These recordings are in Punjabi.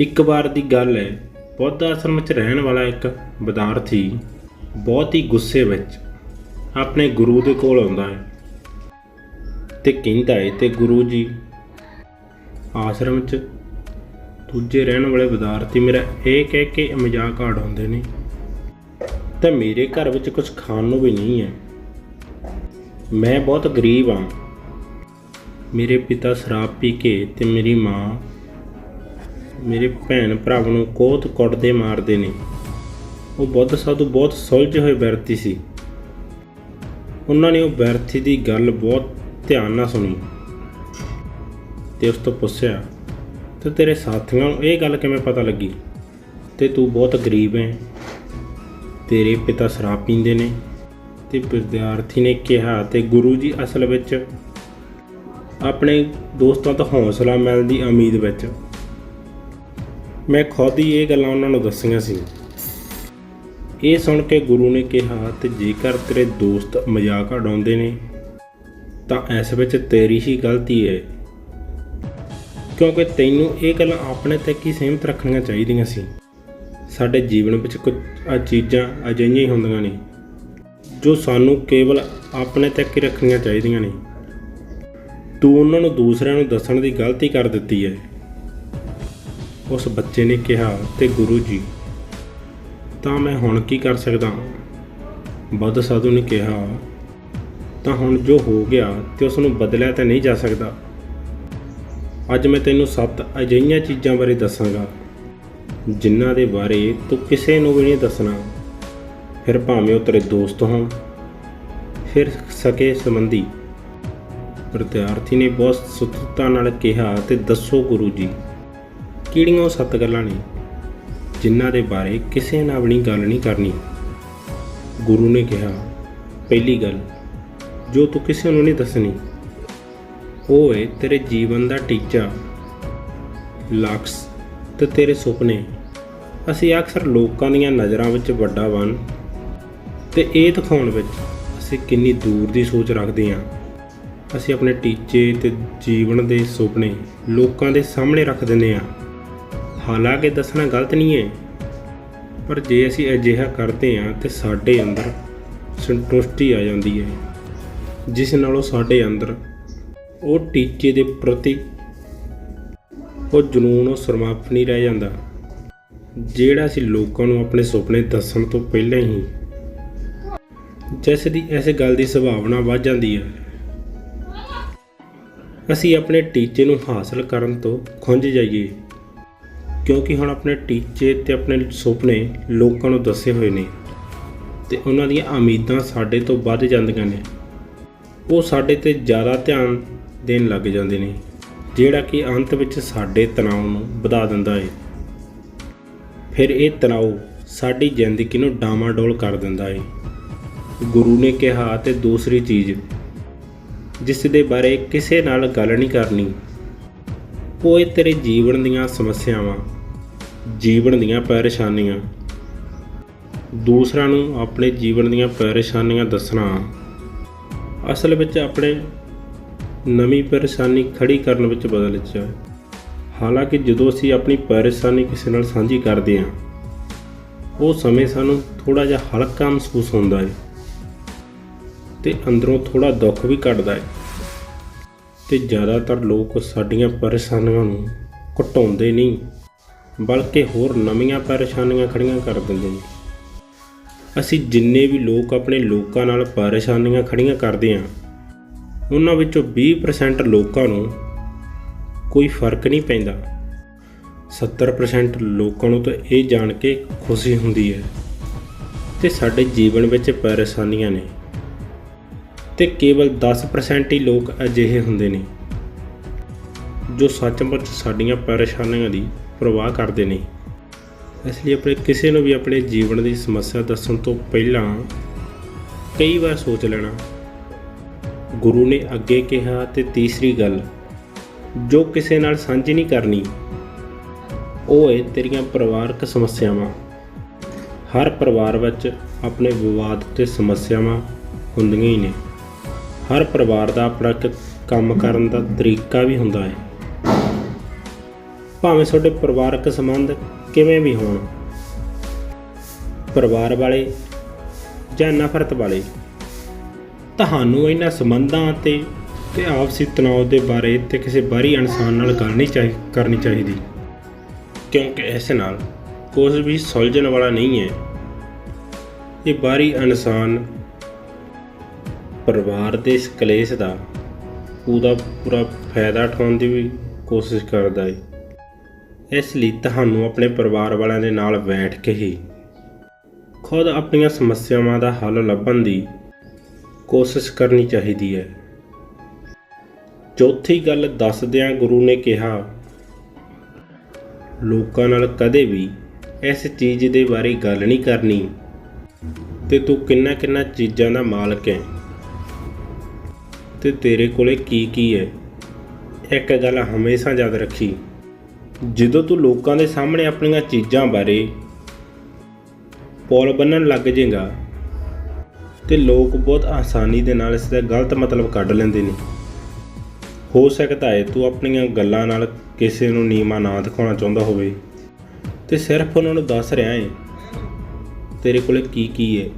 ਇੱਕ ਵਾਰ ਦੀ ਗੱਲ ਹੈ, ਬੁੱਧ ਆਸ਼ਰਮ ਵਿੱਚ ਰਹਿਣ ਵਾਲਾ ਇੱਕ ਵਿਦਿਆਰਥੀ ਬਹੁਤ ਹੀ ਗੁੱਸੇ ਵਿੱਚ ਆਪਣੇ ਗੁਰੂ ਦੇ ਕੋਲ ਆਉਂਦਾ ਹੈ ਤੇ ਕਹਿੰਦਾ ਹੈ, ਤੇ ਗੁਰੂ ਜੀ, ਆਸ਼ਰਮ ਵਿੱਚ ਦੂਜੇ ਰਹਿਣ ਵਾਲੇ ਵਿਦਿਆਰਥੀ ਮੇਰਾ ਇਹ ਕਹਿ ਕੇ ਮਜ਼ਾਕ ਉਡਾਉਂਦੇ ਨੇ। ਤਾਂ ਮੇਰੇ ਘਰ ਵਿੱਚ ਕੁਝ ਖਾਣ ਨੂੰ ਵੀ ਨਹੀਂ ਹੈ। ਮੈਂ ਬਹੁਤ ਗਰੀਬ ਹਾਂ। ਮੇਰੇ ਪਿਤਾ ਸ਼ਰਾਬ ਪੀ ਕੇ ਤੇ ਮੇਰੀ ਮਾਂ ਮੇਰੇ ਭੈਣ ਭਰਾਵਾਂ ਨੂੰ ਕੋਤ ਕੁੱਟਦੇ ਮਾਰਦੇ ਨੇ। ਉਹ ਬੁੱਧ ਸਾਧੂ ਬਹੁਤ ਸੁਲਝੇ ਹੋਏ ਵਿਅਰਥੀ ਸੀ। ਉਹਨਾਂ ਨੇ ਉਹ ਵਿਅਕਤੀ ਦੀ ਗੱਲ ਬਹੁਤ ਧਿਆਨ ਨਾਲ ਸੁਣੀ ਤੇ ਉਸ ਤੋਂ ਪੁੱਛਿਆ, ਤੇ ਤੇਰੇ ਸਾਥੀਆਂ ਨੂੰ ਇਹ ਗੱਲ ਕਿਵੇਂ ਪਤਾ ਲੱਗੀ? ਤੇ ਤੂੰ ਬਹੁਤ ਗਰੀਬ ਹੈ। ਤੇਰੇ ਪਿਤਾ ਸ਼ਰਾਬ ਪੀਂਦੇ ਨੇ। ਤੇ ਵਿਦਿਆਰਥੀ ਨੇ ਕਿਹਾ, ਤੇ ਗੁਰੂ ਜੀ ਅਸਲ ਵਿੱਚ ਆਪਣੇ ਦੋਸਤਾਂ ਤੋਂ ਹੌਸਲਾ ਮਿਲਣ ਦੀ ਉਮੀਦ ਵਿੱਚ। ਮੈਂ ਖੁਦ ਹੀ ਇਹ ਗੱਲਾਂ ਉਹਨਾਂ ਨੂੰ ਦੱਸੀਆਂ ਸੀ। ਇਹ ਸੁਣ ਕੇ ਗੁਰੂ ਨੇ ਕਿਹਾ, ਤੇ ਜੇਕਰ ਤੇਰੇ ਦੋਸਤ ਮਜ਼ਾਕ ਉਡਾਉਂਦੇ ਨੇ, ਤਾਂ ਇਸ ਵਿੱਚ ਤੇਰੀ ਹੀ ਗਲਤੀ ਹੈ। ਕਿਉਂਕਿ ਤੈਨੂੰ ਇਹ ਗੱਲਾਂ ਆਪਣੇ ਤੱਕ ਹੀ ਸੀਮਿਤ ਰੱਖਣੀਆਂ ਚਾਹੀਦੀਆਂ ਸੀ? ਸਾਡੇ ਜੀਵਨ ਵਿੱਚ ਕੁਝ ਆ ਚੀਜ਼ਾਂ ਅਜਿਹੀਆਂ ਹੀ ਹੁੰਦੀਆਂ ਨੇ, ਜੋ ਸਾਨੂੰ ਕੇਵਲ ਆਪਣੇ ਤੱਕ ਹੀ ਰੱਖਣੀਆਂ ਚਾਹੀਦੀਆਂ ਨੇ। ਤੂੰ ਉਹਨਾਂ ਨੂੰ ਦੂਸਰਿਆਂ ਨੂੰ ਦੱਸਣ ਦੀ ਗਲਤੀ ਕਰ ਦਿੱਤੀ ਹੈ। ਉਸ ਬੱਚੇ ਨੇ ਕਿਹਾ ਤੇ ਗੁਰੂ ਜੀ, ਤਾਂ ਮੈਂ ਹੁਣ ਕੀ ਕਰ ਸਕਦਾ ਬੁੱਧ ਸਾਧੂ ਨੇ ਕਿਹਾ, ਤਾਂ ਹੁਣ ਜੋ ਹੋ ਗਿਆ ਤੇ ਉਸ ਨੂੰ ਬਦਲਿਆ ਤਾਂ ਨਹੀਂ ਜਾ ਸਕਦਾ। ਅੱਜ ਮੈਂ ਤੈਨੂੰ ਸੱਤ ਅਜਿਹੀਆਂ ਚੀਜ਼ਾਂ ਬਾਰੇ ਦੱਸਾਂਗਾ, ਜਿਨ੍ਹਾਂ ਦੇ ਬਾਰੇ ਤੂੰ ਕਿਸੇ ਨੂੰ ਵੀ ਨਹੀਂ ਦੱਸਣਾ। ਫਿਰ ਭਾਵੇਂ ਉਹ ਤੇਰੇ ਦੋਸਤ ਹੋਣ, ਫਿਰ ਸਕੇ ਸੰਬੰਧੀ। ਵਿਦਿਆਰਥੀ ਨੇ ਬਹੁਤ ਸੁਤਤਾ ਨਾਲ ਕਿਹਾ ਤੇ ਦੱਸੋ ਗੁਰੂ ਜੀ ਕਿਹੜੀਆਂ ਉਹ ਸੱਤ ਗੱਲਾਂ ਨੇ ਜਿਨ੍ਹਾਂ ਦੇ ਬਾਰੇ ਕਿਸੇ ਨਾਲ ਵੀ ਗੱਲ ਨਹੀਂ ਕਰਨੀ? ਗੁਰੂ ਨੇ ਕਿਹਾ, ਪਹਿਲੀ ਗੱਲ ਜੋ ਤੂੰ ਕਿਸੇ ਨੂੰ ਨਹੀਂ ਦੱਸਣੀ, ਉਹ ਹੈ ਤੇਰੇ ਜੀਵਨ ਦਾ ਟੀਚਾ। ਲਕਸ ਤੇ ਤੇਰੇ ਸੁਪਨੇ। ਅਸੀਂ ਅਕਸਰ ਲੋਕਾਂ ਦੀਆਂ ਨਜ਼ਰਾਂ ਵਿੱਚ ਵੱਡਾ ਬਣ ਤੇ ਇਹ ਦਿਖਾਉਣ ਵਿੱਚ ਅਸੀਂ ਕਿੰਨੀ ਦੂਰ ਦੀ ਸੋਚ ਰੱਖਦੇ ਹਾਂ। ਅਸੀਂ ਆਪਣੇ ਟੀਚੇ ਤੇ ਜੀਵਨ ਦੇ ਸੁਪਨੇ ਲੋਕਾਂ ਦੇ ਸਾਹਮਣੇ ਰੱਖ ਦਿੰਦੇ ਹਾਂ। ਹਾਲਾਂਕਿ ਦੱਸਣਾ ਗਲਤ ਨਹੀਂ ਹੈ, ਪਰ ਜੇ ਅਸੀਂ ਅਜਿਹਾ ਕਰਦੇ ਹਾਂ ਤੇ ਸਾਡੇ ਅੰਦਰ ਸੰਤੁਸ਼ਟੀ ਆ ਜਾਂਦੀ ਹੈ, ਜਿਸ ਨਾਲੋਂ ਸਾਡੇ ਅੰਦਰ ਉਹ ਟੀਚੇ ਦੇ ਪ੍ਰਤੀ ਉਹ ਜਨੂਨ, ਉਹ ਸਰਮਾਪ ਨਹੀਂ ਰਹਿ ਜਾਂਦਾ, ਜਿਹੜਾ ਅਸੀਂ ਲੋਕਾਂ ਨੂੰ ਆਪਣੇ ਸੁਪਨੇ ਦੱਸਣ ਤੋਂ ਪਹਿਲਾਂ ਹੀ ਜਿਸ ਦੀ ਇਸ ਗੱਲ ਦੀ ਸੰਭਾਵਨਾ ਵੱਧ ਜਾਂਦੀ ਹੈ। ਅਸੀਂ ਆਪਣੇ ਟੀਚੇ ਨੂੰ ਹਾਸਲ ਕਰਨ ਤੋਂ ਖੁੰਝ ਜਾਈਏ। ਕਿਉਂਕਿ ਹੁਣ ਆਪਣੇ ਟੀਚੇ ਤੇ ਆਪਣੇ ਸੁਪਨੇ ਲੋਕਾਂ ਨੂੰ ਦੱਸੇ ਹੋਏ ਨੇ ਤੇ ਉਹਨਾਂ ਦੀਆਂ ਉਮੀਦਾਂ ਸਾਡੇ ਤੋਂ ਵੱਧ ਜਾਂਦੀਆਂ ਨੇ। ਉਹ ਸਾਡੇ ਤੇ ਜ਼ਿਆਦਾ ਧਿਆਨ ਦੇਣ ਲੱਗ ਜਾਂਦੇ ਨੇ, ਜਿਹੜਾ ਕਿ ਅੰਤ ਵਿੱਚ ਸਾਡੇ ਤਣਾਅ ਨੂੰ ਵਧਾ ਦਿੰਦਾ ਹੈ ਫਿਰ ਇਹ ਤਣਾਅ ਸਾਡੀ ਜ਼ਿੰਦਗੀ ਨੂੰ ਡਾਮਾਡੋਲ ਕਰ ਦਿੰਦਾ ਹੈ ਗੁਰੂ ਨੇ ਕਿਹਾ ਤੇ ਦੂਸਰੀ ਚੀਜ਼, ਜਿਸ ਦੇ ਬਾਰੇ ਕਿਸੇ ਨਾਲ ਗੱਲ ਨਹੀਂ ਕਰਨੀ ਉਹ ਹੈ ਤੇਰੇ ਜੀਵਨ ਦੀਆਂ ਸਮੱਸਿਆਵਾਂ, ਜੀਵਨ ਦੀਆਂ ਪਰੇਸ਼ਾਨੀਆਂ, ਦੂਸਰਾਂ ਨੂੰ ਆਪਣੇ ਜੀਵਨ ਦੀਆਂ ਪਰੇਸ਼ਾਨੀਆਂ ਦੱਸਣਾ, ਅਸਲ ਵਿੱਚ ਆਪਣੇ ਨਵੀਂ ਪਰੇਸ਼ਾਨੀ ਖੜੀ ਕਰਨ ਵਿੱਚ ਬਦਲ ਜਾ ਹਾਲਾਂਕਿ ਜਦੋਂ ਅਸੀਂ ਆਪਣੀ ਪਰੇਸ਼ਾਨੀ ਕਿਸੇ ਨਾਲ ਸਾਂਝੀ ਕਰਦੇ ਹਾਂ, ਉਹ ਸਮੇਂ ਸਾਨੂੰ ਥੋੜਾ ਜਿਹਾ ਹਲਕਾ ਮਹਿਸੂਸ ਹੁੰਦਾ ਹੈ ਤੇ ਅੰਦਰੋਂ ਥੋੜਾ ਦੁੱਖ ਵੀ ਘਟਦਾ ਹੈ। ਤੇ ਜ਼ਿਆਦਾਤਰ ਲੋਕ ਸਾਡੀਆਂ ਪਰੇਸ਼ਾਨੀਆਂ ਨੂੰ ਘਟਾਉਂਦੇ ਨਹੀਂ, ਬਲਕਿ ਹੋਰ ਨਵੀਆਂ ਪਰੇਸ਼ਾਨੀਆਂ ਖੜੀਆਂ ਕਰ ਦਿੰਦੇ ਨੇ। ਅਸੀਂ ਜਿੰਨੇ ਵੀ ਲੋਕ ਆਪਣੇ ਲੋਕਾਂ ਨਾਲ ਪਰੇਸ਼ਾਨੀਆਂ ਖੜੀਆਂ ਕਰਦੇ ਹਾਂ, ਉਹਨਾਂ ਵਿੱਚੋਂ 20% ਲੋਕਾਂ ਨੂੰ ਕੋਈ ਫ਼ਰਕ ਨਹੀਂ ਪੈਂਦਾ। 70% ਲੋਕਾਂ ਨੂੰ ਤਾਂ ਇਹ ਜਾਣ ਕੇ ਖੁਸ਼ੀ ਹੁੰਦੀ ਹੈ। ਤੇ ਸਾਡੇ ਜੀਵਨ ਵਿੱਚ ਪਰੇਸ਼ਾਨੀਆਂ ਨੇ। ਤੇ ਕੇਵਲ 10% ਹੀ ਲੋਕ ਅਜਿਹੇ ਹੁੰਦੇ ਨੇ, ਜੋ ਸੱਚਮੁੱਚ ਸਾਡੀਆਂ ਪਰੇਸ਼ਾਨੀਆਂ ਦੀ ਪਰਵਾਹ ਕਰਦੇ ਨੇ। ਇਸ ਲਈ ਆਪਣੇ ਕਿਸੇ ਨੂੰ ਵੀ ਆਪਣੇ ਜੀਵਨ ਦੀ ਸਮੱਸਿਆ ਦੱਸਣ ਤੋਂ ਪਹਿਲਾਂ ਕਈ ਵਾਰ ਸੋਚ ਲੈਣਾ। ਗੁਰੂ ਨੇ ਅੱਗੇ ਕਿਹਾ ਤੇ ਤੀਸਰੀ ਗੱਲ, ਜੋ ਕਿਸੇ ਨਾਲ ਸਾਂਝੀ ਨਹੀਂ ਕਰਨੀ, ਉਹ ਹੈ ਤੇਰੀਆਂ ਪਰਿਵਾਰਕ ਸਮੱਸਿਆਵਾਂ। ਹਰ ਪਰਿਵਾਰ ਵਿੱਚ ਆਪਣੇ ਵਿਵਾਦ ਤੇ ਸਮੱਸਿਆਵਾਂ ਹੁੰਦੀਆਂ ਹੀ ਨੇ। ਹਰ ਪਰਿਵਾਰ ਦਾ ਆਪਣਾ ਇੱਕ ਕੰਮ ਕਰਨ ਦਾ ਤਰੀਕਾ ਵੀ ਹੁੰਦਾ ਹੈ। ਭਾਵੇਂ ਤੁਹਾਡੇ ਪਰਿਵਾਰਕ ਸੰਬੰਧ ਕਿਵੇਂ ਵੀ ਹੋਣ, ਪਰਿਵਾਰ ਵਾਲੇ ਜਾਂ ਨਫ਼ਰਤ ਵਾਲੇ, ਤੁਹਾਨੂੰ ਇਹਨਾਂ ਸੰਬੰਧਾਂ ਤੇ ਤੇ ਆਪਸੀ ਤਣਾਅ ਦੇ ਬਾਰੇ ਤੇ ਕਿਸੇ ਬਾਹਰੀ ਇਨਸਾਨ ਨਾਲ ਗੱਲ ਨਹੀਂ ਚਾਹੀ, ਕਰਨੀ ਚਾਹੀਦੀ। ਕਿਉਂਕਿ ਇਸ ਨਾਲ ਕੁਝ ਵੀ ਸੁਲਝਣ ਵਾਲਾ ਨਹੀਂ ਹੈ। ਇਹ ਬਾਹਰੀ ਇਨਸਾਨ ਪਰਿਵਾਰ ਦੇ ਇਸ ਕਲੇਸ਼ ਦਾ ਪੂਰਾ ਪੂਰਾ ਫਾਇਦਾ ਉਠਾਉਣ ਦੀ ਵੀ ਕੋਸ਼ਿਸ਼ ਕਰਦਾ ਹੈ ਇਸ ਲਈ ਤੁਹਾਨੂੰ ਆਪਣੇ ਪਰਿਵਾਰ ਵਾਲਿਆਂ ਦੇ ਨਾਲ ਬੈਠ ਕੇ ਹੀ ਖੁਦ ਆਪਣੀਆਂ ਸਮੱਸਿਆਵਾਂ ਦਾ ਹੱਲ ਲੱਭਣ ਦੀ ਕੋਸ਼ਿਸ਼ ਕਰਨੀ ਚਾਹੀਦੀ ਹੈ ਚੌਥੀ ਗੱਲ ਦੱਸਦਿਆਂ ਗੁਰੂ ਨੇ ਕਿਹਾ, ਲੋਕਾਂ ਨਾਲ ਕਦੇ ਵੀ ਇਸ ਚੀਜ਼ ਦੇ ਬਾਰੇ ਗੱਲ ਨਹੀਂ ਕਰਨੀ ਤੇ ਤੂੰ ਕਿੰਨਾ ਕਿੰਨਾ ਚੀਜ਼ਾਂ ਦਾ ਮਾਲਕ ਹੈ ਤੇ ਤੇਰੇ ਕੋਲੇ ਕੀ ਕੀ ਹੈ? ਇੱਕ ਗੱਲ ਹਮੇਸ਼ਾ ਯਾਦ ਰੱਖੀ। ਜਦੋਂ ਤੂੰ ਲੋਕਾਂ ਦੇ ਸਾਹਮਣੇ ਆਪਣੀਆਂ ਚੀਜ਼ਾਂ ਬਾਰੇ ਪੋਲ ਬੰਨਣ ਲੱਗ ਜਾਏਗਾ, ਤੇ ਲੋਕ ਬਹੁਤ ਆਸਾਨੀ ਦੇ ਨਾਲ ਇਸ ਦਾ ਗਲਤ ਮਤਲਬ ਕੱਢ ਲੈਂਦੇ ਨੇ। ਹੋ ਸਕਦਾ ਹੈ ਤੂੰ ਆਪਣੀਆਂ ਗੱਲਾਂ ਨਾਲ ਕਿਸੇ ਨੂੰ ਨੀਮਾ ਨਾ ਦਿਖਾਉਣਾ ਚਾਹੁੰਦਾ ਹੋਵੇ। ਤੇ ਸਿਰਫ ਉਹਨਾਂ ਨੂੰ ਦੱਸ ਰਿਹਾ ਹੈ, ਤੇਰੇ ਕੋਲੇ ਕੀ ਕੀ ਹੈ?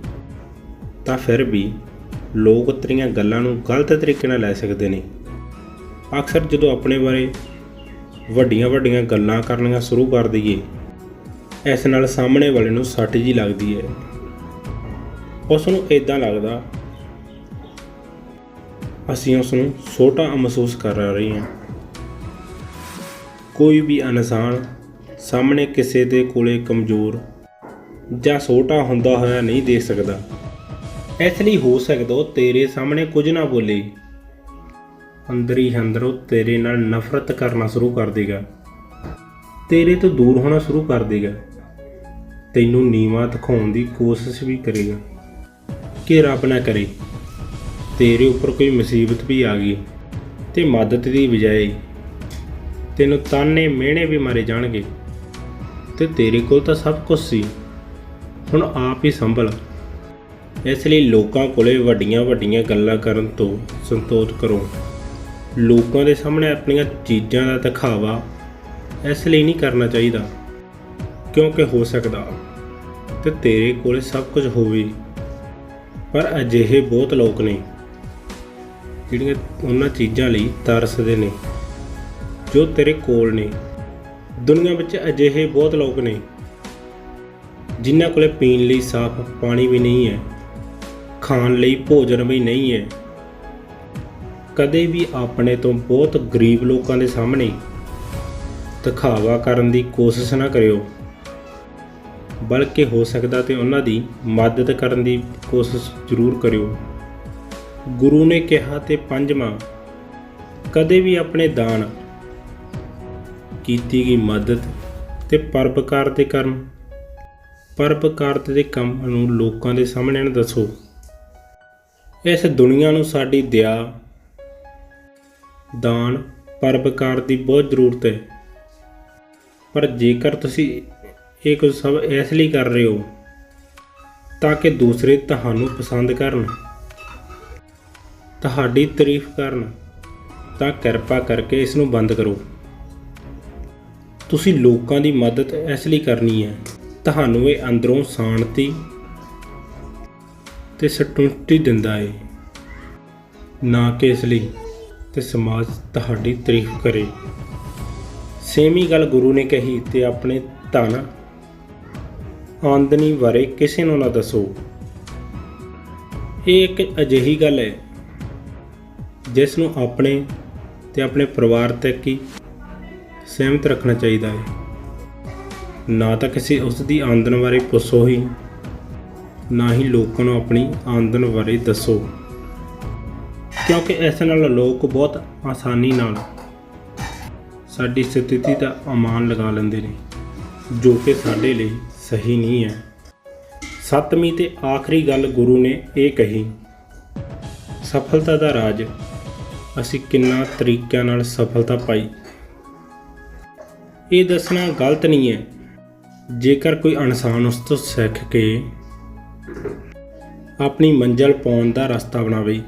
ਤਾਂ ਫਿਰ ਵੀ ਲੋਕ ਤੇਰੀਆਂ ਗੱਲਾਂ ਨੂੰ ਗਲਤ ਤਰੀਕੇ ਨਾਲ ਲੈ ਸਕਦੇ ਨੇ। ਅਕਸਰ ਜਦੋਂ ਆਪਣੇ ਬਾਰੇ ਵੱਡੀਆਂ ਵੱਡੀਆਂ ਗੱਲਾਂ ਕਰਨੀਆਂ ਸ਼ੁਰੂ ਕਰ ਦਈਏ, ਇਸ ਨਾਲ ਸਾਹਮਣੇ ਵਾਲੇ ਨੂੰ ਸੱਟ ਜੀ ਲੱਗਦੀ ਹੈ। ਉਸ ਨੂੰ ਇਦਾਂ ਲੱਗਦਾ, ਅਸੀਂ ਉਸ ਨੂੰ ਛੋਟਾ ਮਹਿਸੂਸ ਕਰ ਰਹੇ ਹਾਂ। ਕੋਈ ਵੀ ਇਨਸਾਨ ਸਾਹਮਣੇ ਕਿਸੇ ਦੇ ਕੋਲੇ ਕਮਜ਼ੋਰ ਜਾਂ ਛੋਟਾ ਹੁੰਦਾ ਹੋਇਆ ਨਹੀਂ ਦੇਖ ਸਕਦਾ। ਇਸ ਲਈ ਹੋ ਸਕਦਾ ਉਹ ਤੇਰੇ ਸਾਹਮਣੇ ਕੁਝ ਨਾ ਬੋਲੇ। ਅੰਦਰ ਹੀ ਅੰਦਰ ਉਹ ਤੇਰੇ ਨਾਲ ਨਫ਼ਰਤ ਕਰਨਾ ਸ਼ੁਰੂ ਕਰ ਦੇਗਾ। ਤੇਰੇ ਤੋਂ ਦੂਰ ਹੋਣਾ ਸ਼ੁਰੂ ਕਰ ਦੇਗਾ। ਤੈਨੂੰ ਨੀਵਾ ਦਿਖਾਉਣ ਦੀ ਕੋਸ਼ਿਸ਼ ਵੀ ਕਰੇਗਾ। ਕਿ ਰੱਬ ਨਾ ਕਰੇ। ਤੇਰੇ ਉੱਪਰ ਕੋਈ ਮੁਸੀਬਤ ਵੀ ਆ ਗਈ ਤੇ ਮਦਦ ਦੀ ਬਜਾਏ ਤੈਨੂੰ ਤਾਨੇ ਮਿਹਣੇ ਵੀ ਮਾਰੇ ਜਾਣਗੇ। ਤੇ ਤੇਰੇ ਕੋਲ ਤਾਂ ਸਭ ਕੁਝ ਸੀ। ਹੁਣ ਆਪ ਹੀ ਸੰਭਲ। ਇਸ ਲਈ ਲੋਕਾਂ ਕੋਲੇ ਵੱਡੀਆਂ ਵੱਡੀਆਂ ਗੱਲਾਂ ਕਰਨ ਤੋਂ ਸੰਤੋਖ ਕਰੋ। ਲੋਕਾਂ ਦੇ ਸਾਹਮਣੇ ਆਪਣੀਆਂ ਚੀਜ਼ਾਂ ਦਾ ਦਿਖਾਵਾ ਇਸ ਲਈ ਨਹੀਂ ਕਰਨਾ ਚਾਹੀਦਾ, ਕਿਉਂਕਿ ਹੋ ਸਕਦਾ ਤੇ ਤੇਰੇ ਕੋਲ ਸਭ ਕੁਝ ਹੋਵੇ। ਪਰ ਅਜਿਹੇ ਬਹੁਤ ਲੋਕ ਨੇ ਜਿਹੜੀਆਂ ਉਹਨਾਂ ਚੀਜ਼ਾਂ ਲਈ ਤਰਸਦੇ ਨੇ, ਜੋ ਤੇਰੇ ਕੋਲ ਨੇ। ਦੁਨੀਆ ਵਿੱਚ ਅਜਿਹੇ ਬਹੁਤ ਲੋਕ ਨੇ ਜਿਨ੍ਹਾਂ ਕੋਲੇ ਪੀਣ ਲਈ ਸਾਫ਼ ਪਾਣੀ ਵੀ ਨਹੀਂ ਹੈ। ਖਾਣ ਲਈ ਭੋਜਨ ਵੀ ਨਹੀਂ ਹੈ। ਕਦੇ ਵੀ ਆਪਣੇ ਤੋਂ ਬਹੁਤ ਗਰੀਬ ਲੋਕਾਂ ਦੇ ਸਾਹਮਣੇ ਦਿਖਾਵਾ ਕਰਨ ਦੀ ਕੋਸ਼ਿਸ਼ ਨਾ ਕਰਿਓ। ਬਲਕਿ ਹੋ ਸਕਦਾ ਤੇ ਉਹਨਾਂ ਦੀ ਮਦਦ ਕਰਨ ਦੀ ਕੋਸ਼ਿਸ਼ ਜ਼ਰੂਰ ਕਰਿਓ। ਗੁਰੂ ਨੇ ਕਿਹਾ ਤੇ ਪੰਜਵਾਂ, ਕਦੇ ਵੀ ਆਪਣੇ ਦਾਨ ਕੀਤੀ ਗਈ ਮਦਦ ਤੇ ਪਰਪਕਾਰ ਦੇ ਕਰਮ ਪਰਪਕਾਰ ਦੇ ਕੰਮ ਨੂੰ ਲੋਕਾਂ ਦੇ ਸਾਹਮਣੇ ਨਾ ਦੱਸੋ। ਇਸ ਦੁਨੀਆ ਨੂੰ ਸਾਡੀ ਦਇਆ, ਦਾਨ ਪਰਬਕਾਰ ਦੀ ਬਹੁਤ ਜ਼ਰੂਰਤ ਹੈ। ਪਰ ਜੇਕਰ ਤੁਸੀਂ ਇਹ ਕੁਝ ਸਭ ਇਸ ਲਈ ਕਰ ਰਹੇ ਹੋ, ਤਾਂ ਕਿ ਦੂਸਰੇ ਤੁਹਾਨੂੰ ਪਸੰਦ ਕਰਨ, ਤੁਹਾਡੀ ਤਾਰੀਫ ਕਰਨ, ਤਾਂ ਕਿਰਪਾ ਕਰਕੇ ਇਸ ਨੂੰ ਬੰਦ ਕਰੋ। ਤੁਸੀਂ ਲੋਕਾਂ ਦੀ ਮਦਦ ਇਸ ਲਈ ਕਰਨੀ ਹੈ। ਤੁਹਾਨੂੰ ਇਹ ਅੰਦਰੋਂ ਸ਼ਾਂਤੀ ਤੇ ਸੰਤੁਸ਼ਟੀ ਦਿੰਦਾ ਹੈ ਨਾ ਕਿ ਇਸ ਲਈ ਤੇ ਸਮਾਜ ਤੁਹਾਡੀ ਤਾਰੀਫ ਕਰੇ। ਸੇਮੀ ਗੱਲ ਗੁਰੂ ਨੇ ਕਹੀ ਤੇ ਆਪਣੇ ਧਨ ਆਮਦਨੀ ਬਾਰੇ ਕਿਸੇ ਨੂੰ ਨਾ ਦੱਸੋ। ਇਹ ਇੱਕ ਅਜਿਹੀ ਗੱਲ ਹੈ ਜਿਸ ਨੂੰ ਆਪਣੇ ਤੇ ਆਪਣੇ ਪਰਿਵਾਰ ਤੱਕ ਹੀ ਸਹਿਮਤ ਰੱਖਣਾ ਚਾਹੀਦਾ ਹੈ। ਨਾ ਤਾਂ ਕਿਸੇ ਉਸ ਦੀ ਆਮਦਨ ਬਾਰੇ ਪੁੱਛੋ ਹੀ। ਨਾ ਹੀ ਲੋਕਾਂ ਨੂੰ ਆਪਣੀ ਆਮਦਨ ਬਾਰੇ ਦੱਸੋ। ਕਿਉਂਕਿ ਇਸ ਨਾਲ ਲੋਕ ਬਹੁਤ ਆਸਾਨੀ ਨਾਲ ਸਾਡੀ ਸਥਿਤੀ ਦਾ ਅਮਾਨ ਲਗਾ ਲੈਂਦੇ ਨੇ, ਜੋ ਕਿ ਸਾਡੇ ਲਈ ਸਹੀ ਨਹੀਂ ਹੈ। ਸੱਤਵੀਂ ਤੇ ਆਖਰੀ ਗੱਲ ਗੁਰੂ ਨੇ ਇਹ ਕਹੀ, ਸਫਲਤਾ ਦਾ ਰਾਜ, ਅਸੀਂ ਕਿੰਨਾ ਤਰੀਕਿਆਂ ਨਾਲ ਸਫਲਤਾ ਪਾਈ? ਇਹ ਦੱਸਣਾ ਗਲਤ ਨਹੀਂ ਹੈ। ਜੇਕਰ ਕੋਈ ਇਨਸਾਨ ਉਸ ਤੋਂ ਸਿੱਖ ਕੇ ਆਪਣੀ ਮੰਜ਼ਲ ਪਾਉਣ ਦਾ ਰਸਤਾ ਬਣਾਵੇ।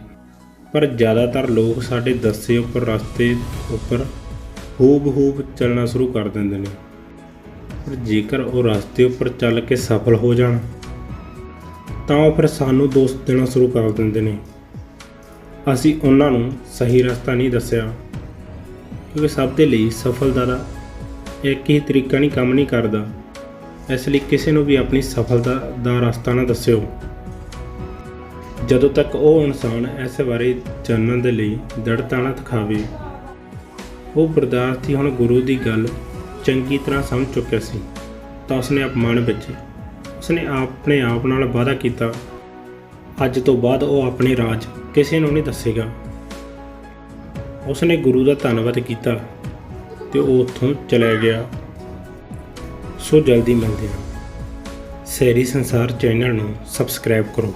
ਪਰ ਜ਼ਿਆਦਾਤਰ ਲੋਕ ਸਾਡੇ ਦੱਸੇ ਉੱਪਰ, ਰਸਤੇ ਉੱਪਰ ਹੂਬ ਹੂਬ ਚੱਲਣਾ ਸ਼ੁਰੂ ਕਰ ਦਿੰਦੇ ਨੇ। ਪਰ ਜੇਕਰ ਉਹ ਰਸਤੇ ਉੱਪਰ ਚੱਲ ਕੇ ਸਫਲ ਹੋ ਜਾਣ, ਤਾਂ ਉਹ ਫਿਰ ਸਾਨੂੰ ਦੋਸਤ ਦੇਣਾ ਸ਼ੁਰੂ ਕਰ ਦਿੰਦੇ ਨੇ। ਅਸੀਂ ਉਹਨਾਂ ਨੂੰ ਸਹੀ ਰਸਤਾ ਨਹੀਂ ਦੱਸਿਆ, ਕਿਉਂਕਿ ਸਭ ਦੇ ਲਈ ਸਫਲਤਾ ਦਾ ਇੱਕ ਹੀ ਤਰੀਕਾ ਨਹੀਂ, ਕੰਮ ਨਹੀਂ ਕਰਦਾ। ਇਸ ਲਈ ਕਿਸੇ ਨੂੰ ਵੀ ਆਪਣੀ ਸਫਲਤਾ ਦਾ ਰਸਤਾ ਨਾ ਦੱਸਿਓ। ਜਦੋਂ ਤੱਕ ਉਹ ਇਨਸਾਨ ਇਸ ਬਾਰੇ ਜਾਣਨ ਦੇ ਲਈ ਦ੍ਰਿੜਤਾ ਨਾ ਦਿਖਾਵੇ, ਉਹ ਵਿਦਿਆਰਥੀ ਹੁਣ ਗੁਰੂ ਦੀ ਗੱਲ ਚੰਗੀ ਤਰ੍ਹਾਂ ਸਮਝ ਚੁੱਕਿਆ ਸੀ। ਤਾਂ ਉਸਨੇ ਅਪਮਾਨ ਵਿੱਚ, ਉਸਨੇ ਆਪਣੇ ਆਪ ਨਾਲ ਵਾਅਦਾ ਕੀਤਾ, ਅੱਜ ਤੋਂ ਬਾਅਦ ਉਹ ਆਪਣੇ ਰਾਜ ਕਿਸੇ ਨੂੰ ਨਹੀਂ ਦੱਸੇਗਾ। ਉਸਨੇ ਗੁਰੂ ਦਾ ਧੰਨਵਾਦ ਕੀਤਾ ਤੇ ਉਹ ਉੱਥੋਂ ਚਲਾ ਗਿਆ। ਸੋ ਜਲਦੀ ਮਿਲਦੇ ਹਾਂ। ਸੈਰੀ ਸੰਸਾਰ ਚੈਨਲ ਨੂੰ ਸਬਸਕ੍ਰਾਈਬ ਕਰੋ।